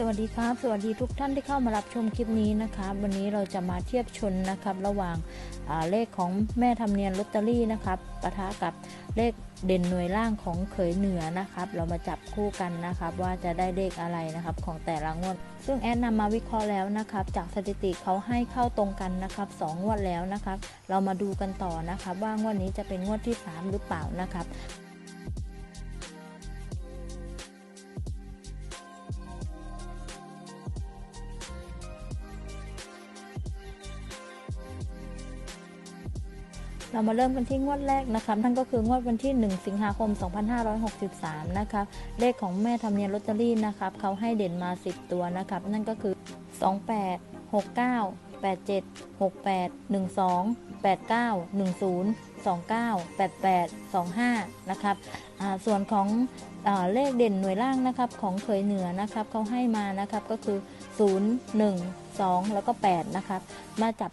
สวัสดีครับ สวัสดีทุกท่านที่เข้ามารับชมคลิปนี้นะครับวันนี้เราจะมาเทียบชนนะครับ ระหว่างาเลขของแม่ทำเนียนลอตเตอรี่นะครับปะทะกับเลขเด่นหน่วยล่างของเขยเหนือนะครับ เรามาจับคู่กันนะครับ ว่าจะได้เลขอะไรนะครับของแต่ละงวด ซึ่งแอดนำมาวิเคราะห์แล้วนะครับ จากสถิติเขาให้เข้าตรงกันนะครับสองงวดแล้วนะครับ เรามาดูกันต่อนะครับ ว่างวดนี้จะเป็นงวดที่ 3 หรือเปล่านะครับ เรามาเริ่มกันที่งวดแรกนะครับนั่นก็คืองวดวันที่ 1 สิงหาคม 2563 นะครับเลขของแม่ทำเนียนลอตเตอรี่นะครับเขาให้เด่นมา 10 ตัวนะครับ นั่นก็คือ 28 69 87 68 12 89 10 29 88 25 นะครับอ่าส่วนของอเลขเด่นหน่วยล่างนะครับของเขยเหนือนะครับเขาให้มานะครับก็คือ 0 1 2 แล้วก็ 8 นะครับ มาจับ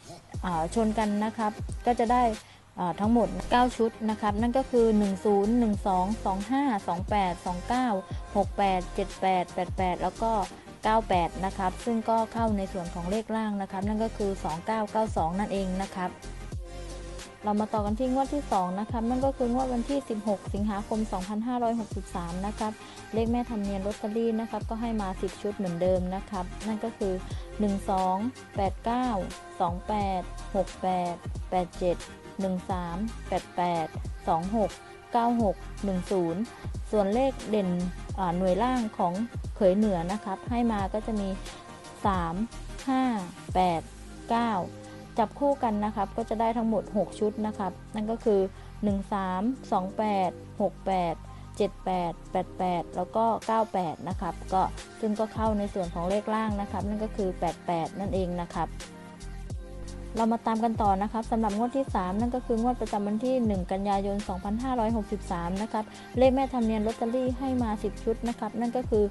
ชนกันนะครับ ก็จะได้ ทั้งหมด 9 ชุดนะครับ นั่นก็คือ 10 12 25 28 29 68 78 88 แล้วก็ 98 นะครับ ซึ่งก็เข้าในส่วนของเลขล่างนะครับ นั่นก็คือ 2992 นั่นเองนะครับ เรามาต่อกันที่งวดที่ 2 นะครับ นั่นก็คืองวดวันที่ 16 สิงหาคม 2563 นะครับ เลขแม่ทำเนียนลอตเตอรี่นะครับ ก็ให้มา 10 ชุดเหมือนเดิมนะครับ นั่นก็คือ 12 89 28 68 87 13 88 26 96 10 ส่วนเลขเด่นหน่วยล่างของเขยเหนือนะครับ ให้มาก็จะมี 3 5 8 9 จับคู่กันนะครับ ก็จะได้ทั้งหมด 6 ชุดนะครับ นั่นก็คือ 1 3 2 8 6 8 78 88 แล้วก็ 98 นะครับ ก็ซึ่งก็เข้าในส่วนของเลขล่างนะครับ นั่นก็คือ 88 นั่นเองนะครับ เรามาตามกันต่อนะครับสำหรับงวดที่ 3 นั่นก็คืองวดประจำวันที่ 1 กันยายน 2563 นะครับ เลขแม่ทำเนียนลอตเตอรี่ให้มา 10 ชุดนะครับ นั่นก็คือ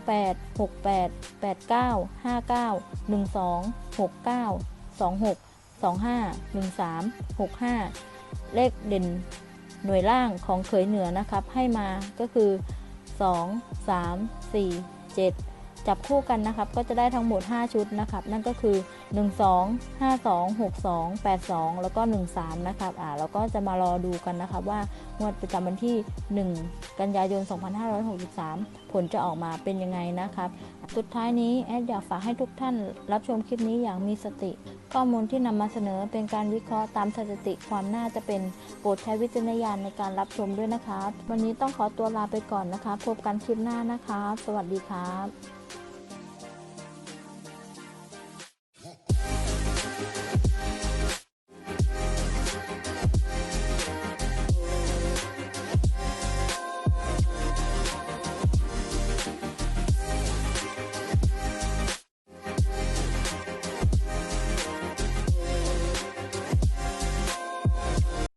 28 68 89 59 12 69 26 25 13 65 เลขเด่นหน่วยล่างของเขยเหนือนะครับ ให้มาก็คือ 2 3 4 7 จับคู่กันนะครับก็จะได้ทั้งหมด 5 ชุดนะครับนั่นก็คือ 1 2 5 2 6 2 8 2 แล้วก็ 1 3 นะครับอ่าเราก็จะมารอดูกันนะครับว่างวดประจำวันที่ 1 กันยายน 2563 ผลจะออกมาเป็นยังไงนะครับ สุดท้ายนี้แอดอยากฝากให้ทุกท่านรับชมคลิปนี้อย่างมีสติ ข้อมูลที่นำมาเสนอเป็นการวิเคราะห์ตามสถิติความน่าจะเป็นโปรดใช้วิจารณญาณในการรับชมด้วยนะครับ วันนี้ต้องขอตัวลาไปก่อนนะคะ พบกันคลิปหน้านะคะ สวัสดีครับ